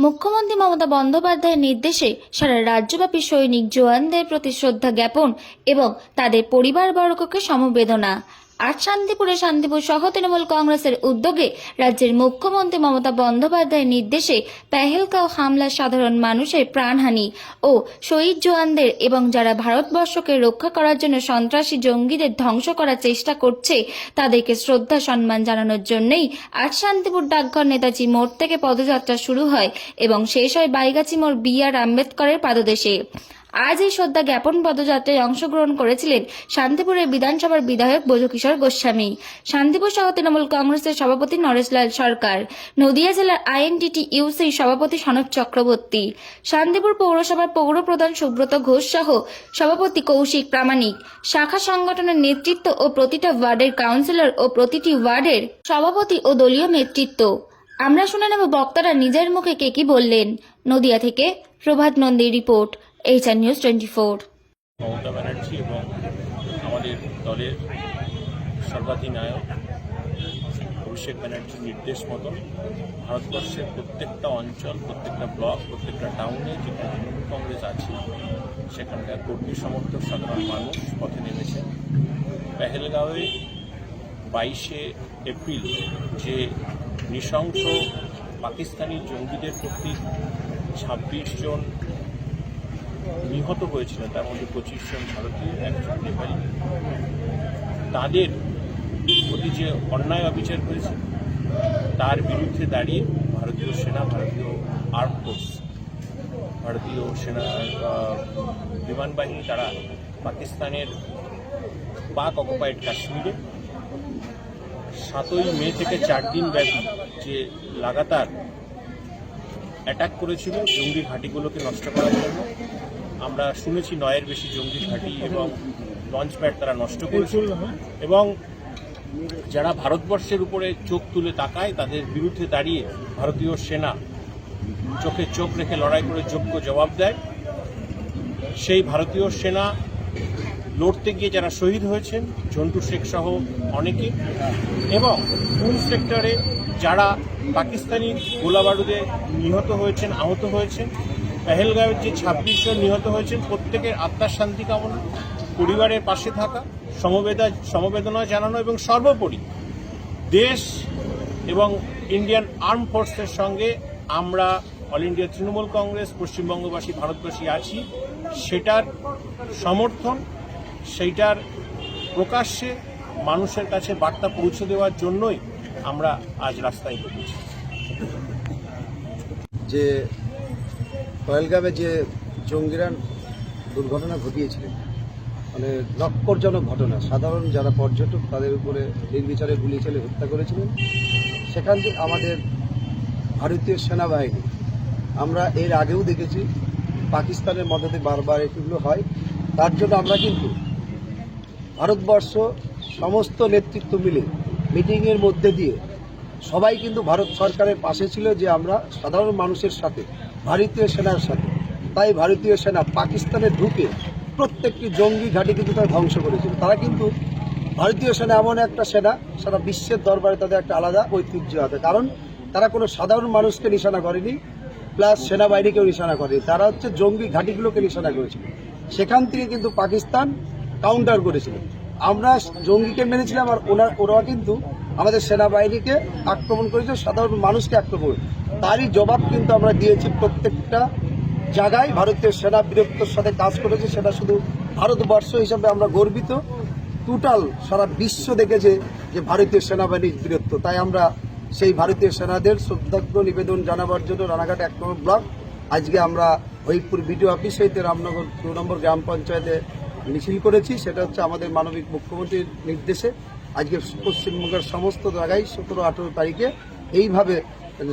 মুখ্যমন্ত্রী মমতা বন্দ্যোপাধ্যায়ের নির্দেশে সারা রাজ্যব্যাপী সৈনিক জওয়ানদের প্রতি শ্রদ্ধা জ্ঞাপন এবং তাদের পরিবারবর্গকে সমবেদনা। আজ শান্তিপুরে শান্তিপুর সহ তৃণমূল কংগ্রেসের উদ্যোগে রাজ্যের মুখ্যমন্ত্রী মমতা বন্দ্যোপাধ্যায়ের নির্দেশে পেহেলগাঁও হামলা সাধারণ মানুষের প্রাণহানি ও শহীদ জওয়ানদের এবং যারা ভারতবর্ষকে রক্ষা করার জন্য সন্ত্রাসী জঙ্গিদের ধ্বংস করার চেষ্টা করছে, তাদেরকে শ্রদ্ধা সম্মান জানানোর জন্যই আজ শান্তিপুর ডাকঘর নেতাজি মোড় থেকে পদযাত্রা শুরু হয় এবং শেষ হয় বাইগাছি মোড় বি আর আম্বেদকরের পাদদেশে। আজ এই শ্রদ্ধা জ্ঞাপন পদযাত্রায় অংশগ্রহণ করেছিলেন শান্তিপুরের বিধানসভার বিধায়ক বোধকিশোর গোস্বামী। শান্তিপুর সহ তৃণমূল কংগ্রেসের সভাপতি নরেশলাল সরকার। নদিয়া জেলার আইএনটিটি ইউসির সভাপতি সনদ চক্রবর্তী। শান্তিপুর পৌরসভার পৌর প্রধান সুব্রত ঘোষ সহ সভাপতি কৌশিক প্রামাণিক। শাখা সংগঠনের নেতৃত্ব ও প্রতিটা ওয়ার্ডের কাউন্সিলর ও প্রতিটি ওয়ার্ডের সভাপতি ও দলীয় নেতৃত্ব। আমরা শুনে নেব বক্তারা নিজের মুখে কে কি বললেন। নদিয়া থেকে Prabhat নন্দীর report. HR news twenty four. Mamata Banerjee এবং আমাদের দলের সর্বাধিনায়ক অভিষেক ব্যানার্জির নির্দেশ মতো ভারতবর্ষের প্রত্যেকটা অঞ্চল, প্রত্যেকটা ব্লক, প্রত্যেকটা টাউনে যে তৃণমূল কংগ্রেস আছে, সেখানকার কর্মী সমর্থক, সাধারণ মানুষ পথে নেমেছেন পেহেলগাঁওয়ে বাইশে এপ্রিল যে নৃশংস পাকিস্তানি জঙ্গিদের প্রতি ছাব্বিশ জন নিহত হয়েছিলেন, তার মধ্যে পঁচিশ জন ভারতীয়, একজন নেপালি। তাদের প্রতি যে অন্যায় অবিচার হয়েছে তার বিরুদ্ধে দাঁড়িয়ে ভারতীয় সেনা, ভারতীয় আর্ম ফোর্স, ভারতীয় সেনা বিমান বাহিনী, তারা পাকিস্তানের পাক অকুপাইড কাশ্মীরে সাতই মে থেকে চার দিন ব্যাপী যে লাগাতার অ্যাটাক করেছিল জঙ্গি ঘাঁটিগুলোকে নষ্ট করার জন্য আমরা শুনেছি নয়ের বেশি জঙ্গি ঘাঁটি এবং লঞ্চ প্যাড তারা নষ্ট করেছিল এবং যারা ভারতবর্ষের উপরে চোখ তুলে তাকায়, তাদের বিরুদ্ধে দাঁড়িয়ে ভারতীয় সেনা চোখে চোখ রেখে লড়াই করে যোগ্য জবাব দেয়। সেই ভারতীয় সেনা লড়তে গিয়ে যারা শহীদ হয়েছেন, ঝন্টু শেখ সহ অনেকে। এবং কোন সেক্টরে যারা পাকিস্তানি গোলাবারুদে নিহত হয়েছেন, আহত হয়েছেন পেহেলগাঁওয়ের যে ছাব্বিশ জন নিহত হয়েছেন, প্রত্যেকের আত্মার শান্তি কামনা, পরিবারের পাশে থাকা, সমবেদা, সমবেদনা জানানো এবং সর্বোপরি দেশ এবং ইন্ডিয়ান আর্ম ফোর্সের সঙ্গে আমরা অল ইন্ডিয়া তৃণমূল কংগ্রেস, পশ্চিমবঙ্গবাসী, ভারতবাসী আছি। সেটার সমর্থন, সেইটার প্রকাশ্যে মানুষের কাছে বার্তা পৌঁছে দেওয়ার জন্যই আমরা আজ রাস্তায় যে পয়েলগামে যে জঙ্গিরা দুর্ঘটনা ঘটিয়েছিলেন মানে নক্করজনক ঘটনা, সাধারণ যারা পর্যটক তাদের উপরে নির্বিচারে গুলি চালে হত্যা করেছিলেন, সেখান থেকে আমাদের ভারতীয় সেনাবাহিনী, আমরা এর আগেও দেখেছি, পাকিস্তানের মদতে বারবার এগুলো হয়, তার জন্য আমরা কিন্তু ভারতবর্ষ সমস্ত নেতৃত্ব মিলে মিটিংয়ের মধ্যে দিয়ে সবাই কিন্তু ভারত সরকারের পাশে ছিল যে আমরা সাধারণ মানুষের সাথে ভারতীয় সেনার সাথে। তাই ভারতীয় সেনা পাকিস্তানে ঢুকে প্রত্যেকটি জঙ্গি ঘাঁটি কিন্তু তারা ধ্বংস করেছিল। তারা কিন্তু ভারতীয় সেনা এমন একটা সেনা, সারা বিশ্বের দরবারে তাদের একটা আলাদা ঐতিহ্য আছে। কারণ তারা কোনো সাধারণ মানুষকে নিশানা করেনি, প্লাস সেনাবাহিনীকেও নিশানা করেনি। তারা হচ্ছে জঙ্গি ঘাঁটিগুলোকে নিশানা করেছিল। সেখান থেকে কিন্তু পাকিস্তান কাউন্টার করেছিল। আমরা জঙ্গিকে মেনেছিলাম আর ওনার ওরা কিন্তু আমাদের সেনাবাহিনীকে আক্রমণ করেছে সাধারণ মানুষকে আক্রমণ তারই জবাব কিন্তু আমরা দিয়েছি প্রত্যেকটা জায়গায় ভারতীয় সেনা বীরত্বের সাথে কাজ করেছে। সেটা শুধু ভারতবর্ষ হিসাবে আমরা গর্বিত। টোটাল সারা বিশ্ব দেখেছে যে ভারতীয় সেনাবাহিনীর বীরত্ব। তাই আমরা সেই ভারতীয় সেনাদের শ্রদ্ধাজ্ঞ নিবেদন জানাবার জন্য রানাঘাট এক নম্বর ব্লক। আজকে আমরা হরিপুর বিডিও অফিস হইতে রামনগর দু নম্বর গ্রাম পঞ্চায়েতে মিছিল করেছি। সেটা হচ্ছে আমাদের মানবিক মুখ্যমন্ত্রীর নির্দেশে। আজকে পশ্চিমবঙ্গের সমস্ত জায়গায় সতেরো আঠেরো তারিখে এইভাবে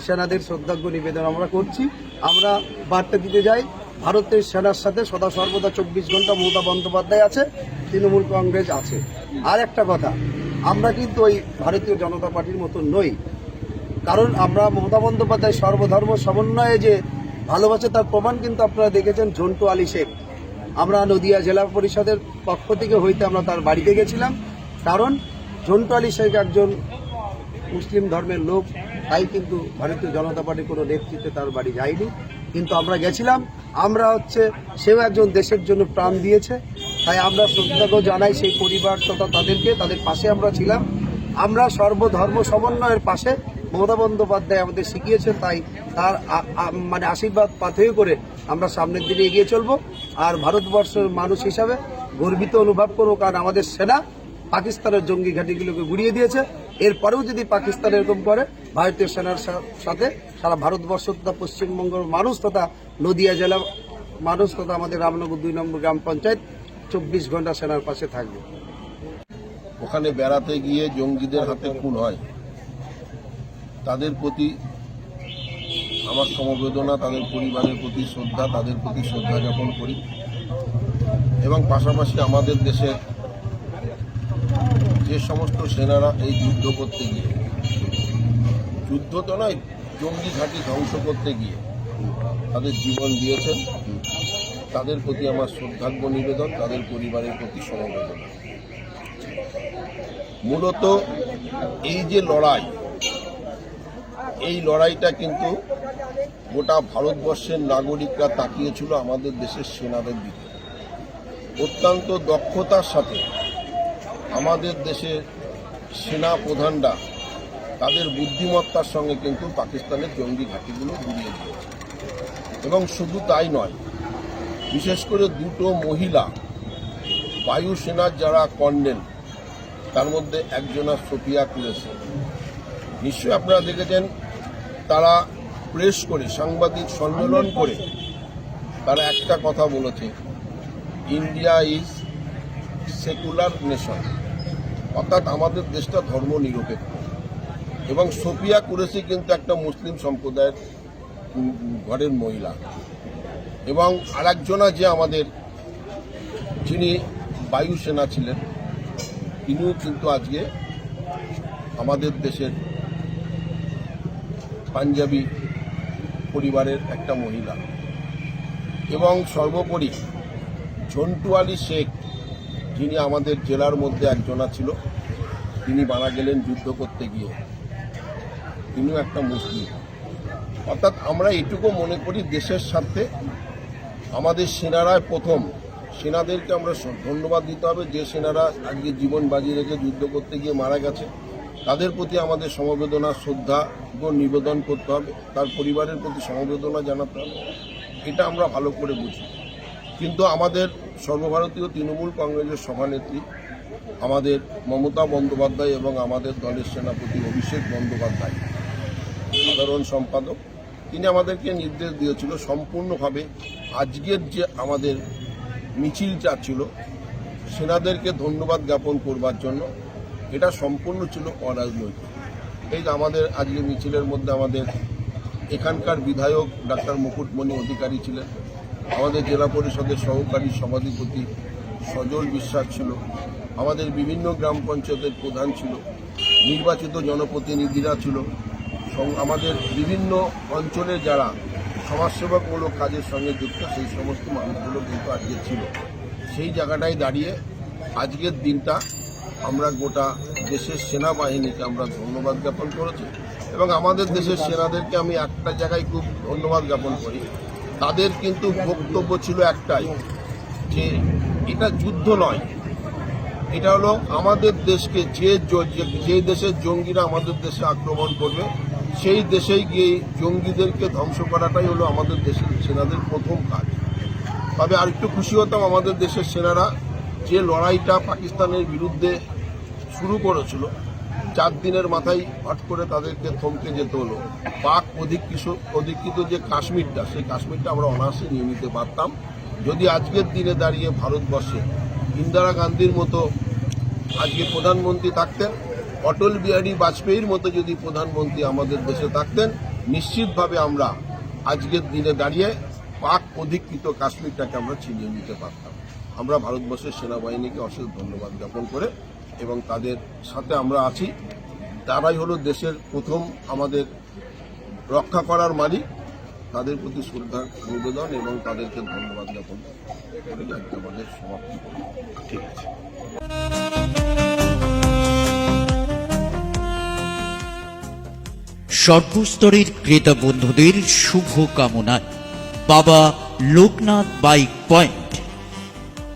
সেনাদের শ্রদ্ধাজ্ঞ নিবেদন আমরা করছি। আমরা বার্তা দিতে যাই, ভারতের সেনার সাথে সদা সর্বদা চব্বিশ ঘণ্টা মমতা বন্দ্যোপাধ্যায় আছে, তৃণমূল কংগ্রেস আছে। আর একটা কথা, আমরা কিন্তু ওই ভারতীয় জনতা পার্টির মতো নই। কারণ আমরা মমতা বন্দ্যোপাধ্যায় সর্বধর্ম সমন্বয়ে যে ভালোবাসে তার প্রমাণ কিন্তু আপনারা দেখেছেন, ঝন্টু আলী শেখ। আমরা নদিয়া জেলা পরিষদের পক্ষ থেকে হইতে আমরা তার বাড়িতে গেছিলাম। কারণ ঝন্টু আলী শেখ একজন মুসলিম ধর্মের লোক তাই কিন্তু ভারতীয় জনতা পার্টির কোনো নেতৃত্বে তার বাড়ি যায়নি। কিন্তু আমরা গেছিলাম, আমরা হচ্ছে সেও একজন দেশের জন্য প্রাণ দিয়েছে, তাই আমরা শ্রদ্ধাজ্ঞ জানাই সেই পরিবার তথা তাদেরকে, তাদের পাশে আমরা ছিলাম। আমরা সর্বধর্ম সমন্বয়ের পাশে মমতা বন্দ্যোপাধ্যায় আমাদের শিখিয়েছেন, তাই তার মানে আশীর্বাদ পাথেয় করে আমরা সামনের দিকে এগিয়ে চলবো। আর ভারতবর্ষের মানুষ হিসাবে গর্বিত অনুভব করব, কারণ আমাদের সেনা পাকিস্তানের জঙ্গি ঘাঁটিগুলোকে গুড়িয়ে দিয়েছে। এরপরেও যদি পাকিস্তান এরকম করে, ভারতীয় সেনার সাথে সারা ভারতবর্ষ তথা পশ্চিমবঙ্গের মানুষ তথা নদিয়া জেলা মানুষ তথা আমাদের রামনগর দুই নম্বর গ্রাম পঞ্চায়েত চব্বিশ ঘণ্টা সেনার পাশে থাকবে। ওখানে বেড়াতে গিয়ে জঙ্গিদের হাতে খুন হয়। তাদের প্রতি আমার সমবেদনা, তাদের পরিবারের প্রতি শ্রদ্ধা, তাদের প্রতি শ্রদ্ধা জ্ঞাপন করি। এবং পাশাপাশি আমাদের দেশের যে সমস্ত সেনারা এই যুদ্ধ করতে গিয়ে, যুদ্ধ তো নয়, জঙ্গি ঘাঁটি ধ্বংস করতে গিয়ে তাদের জীবন দিয়েছেন। তাদের প্রতি আমার শ্রদ্ধার্ঘ নিবেদন, তাদের পরিবারের প্রতি সমবেদনা। মূলত এই যে লড়াই, এই লড়াইটা কিন্তু গোটা ভারতবর্ষের নাগরিকরা তাকিয়েছিল আমাদের দেশের সেনাদের দিকে। অত্যন্ত দক্ষতার সাথে আমাদের দেশের সেনা প্রধানরা তাদের বুদ্ধিমত্তার সঙ্গে কিন্তু পাকিস্তানের জঙ্গি ঘাঁটিগুলো গুড়িয়ে দিয়েছে। এবং শুধু তাই নয়, বিশেষ করে দুটো মহিলা বায়ুসেনার যারা কর্নেল, তার মধ্যে একজনা সোফিয়া কুরেশি। নিশ্চয়ই আপনারা দেখেছেন, তারা প্রেস করে, সাংবাদিক সম্মেলন করে, তারা একটা কথা বলেছে, ইন্ডিয়া ইজ সেকুলার নেশন। অর্থাৎ আমাদের দেশটা ধর্ম নিরপেক্ষ এবং সোফিয়া কুরেশি কিন্তু একটা মুসলিম সম্প্রদায়ের ঘরের মহিলা। এবং আরেকজনা যে আমাদের যিনি বায়ুসেনা ছিলেন, তিনিও কিন্তু আজকে আমাদের দেশের পাঞ্জাবি পরিবারের একটা মহিলা। এবং সর্বোপরি ঝন্টু আলী শেখ যিনি আমাদের জেলার মধ্যে একজনা ছিল, তিনি মারা গেলেন যুদ্ধ করতে গিয়ে। তিনিও একটা মুসলিম। অর্থাৎ আমরা এটুকু মনে করি দেশের স্বার্থে আমাদের সেনারায় প্রথম। সেনাদেরকে আমরা ধন্যবাদ দিতে হবে। যে সেনারা আজকে জীবন বাজি রেখে যুদ্ধ করতে গিয়ে মারা গেছে, তাদের প্রতি আমাদের সমবেদনা, শ্রদ্ধা নিবেদন করতে হবে। তার পরিবারের প্রতি সমবেদনা জানাতে হবে। এটা আমরা ভালো করে বুঝি। কিন্তু আমাদের সর্বভারতীয় তৃণমূল কংগ্রেসের সভানেত্রী আমাদের মমতা বন্দ্যোপাধ্যায় এবং আমাদের দলের সেনাপতি অভিষেক বন্দ্যোপাধ্যায়, সাধারণ সম্পাদক। তিনি আমাদেরকে নির্দেশ দিয়েছিল সম্পূর্ণভাবে আজকের যে আমাদের মিছিলটা ছিল সেনাদেরকে ধন্যবাদ জ্ঞাপন করবার জন্য এটা সম্পূর্ণ ছিল অরাজনৈতিক। এই আমাদের আজকে মিছিলের মধ্যে আমাদের এখানকার বিধায়ক ডাক্তার মুকুটমণি অধিকারী ছিলেন আমাদের জেলা পরিষদের সহকারী সভাধিপতি সজল বিশ্বাস ছিল, আমাদের বিভিন্ন গ্রাম পঞ্চায়েতের প্রধান ছিল, নির্বাচিত জনপ্রতিনিধিরা ছিল আমাদের বিভিন্ন অঞ্চলে যারা সমাজসেবামূলক কাজের সঙ্গে যুক্ত, সেই সমস্ত মানুষগুলো কিন্তু আজকে ছিল। সেই জায়গাটায় দাঁড়িয়ে আজকের দিনটা আমরা গোটা দেশের সেনাবাহিনীকে আমরা ধন্যবাদ জ্ঞাপন করেছি এবং আমাদের দেশের সেনাদেরকে আমি একটা জায়গায় খুব ধন্যবাদ জ্ঞাপন করি। তাদের কিন্তু বক্তব্য ছিল একটাই, যে এটা যুদ্ধ নয়। এটা হলো আমাদের দেশকে যে যে- দেশের জঙ্গিরা আমাদের দেশে আক্রমণ করবে, সেই দেশেই গিয়ে জঙ্গিদেরকে ধ্বংস করাটাই হলো আমাদের দেশের সেনাদের প্রথম কাজ। তবে আরেকটু খুশি হতাম আমাদের দেশের সেনারা যে লড়াইটা পাকিস্তানের বিরুদ্ধে শুরু করেছিল চার দিনের মাথায় হট করে তাদেরকে থমকে যেতে হলো। পাক অধিকৃত অধিকৃত যে কাশ্মীরটা, সেই কাশ্মীরটা আমরা অনায়াসে নিয়ে নিতে পারতাম। যদি আজকের দিনে দাঁড়িয়ে ভারতবর্ষে ইন্দিরা গান্ধীর মতো আজকে প্রধানমন্ত্রী থাকতেন, অটল বিহারী বাজপেয়ীর মতো যদি প্রধানমন্ত্রী আমাদের দেশে থাকতেন, নিশ্চিতভাবে আমরা আজকের দিনে দাঁড়িয়ে পাক অধিকৃত কাশ্মীরটাকে আমরা ছিনিয়ে নিতে পারতাম। আমরা ভারতবর্ষের সেনাবাহিনীকে অশেষ ধন্যবাদ জ্ঞাপন করে এবং তাদের সাথে আমরা আছি। তারাই হলো দেশের প্রথম আমাদের রক্ষা করার মালিক। তাদের প্রতি শ্রদ্ধা নিবেদন এবং তাদেরকে ধন্যবাদ জ্ঞাপন করে। আজকে আমাদের সমাপ্তি ঠিক আছে। সর্বস্তরের ক্রেতা বন্ধুদের শুভ কামনায় বাবা লোকনাথ বাইক পয়েন্ট।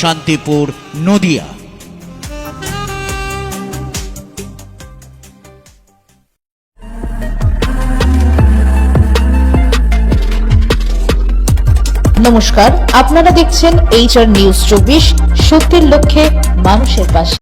শান্তিপুর নদিয়া। নমস্কার আপনারা দেখছেন এইচআর নিউজ চব্বিশ সত্যের লক্ষ্যে মানুষের পাশে।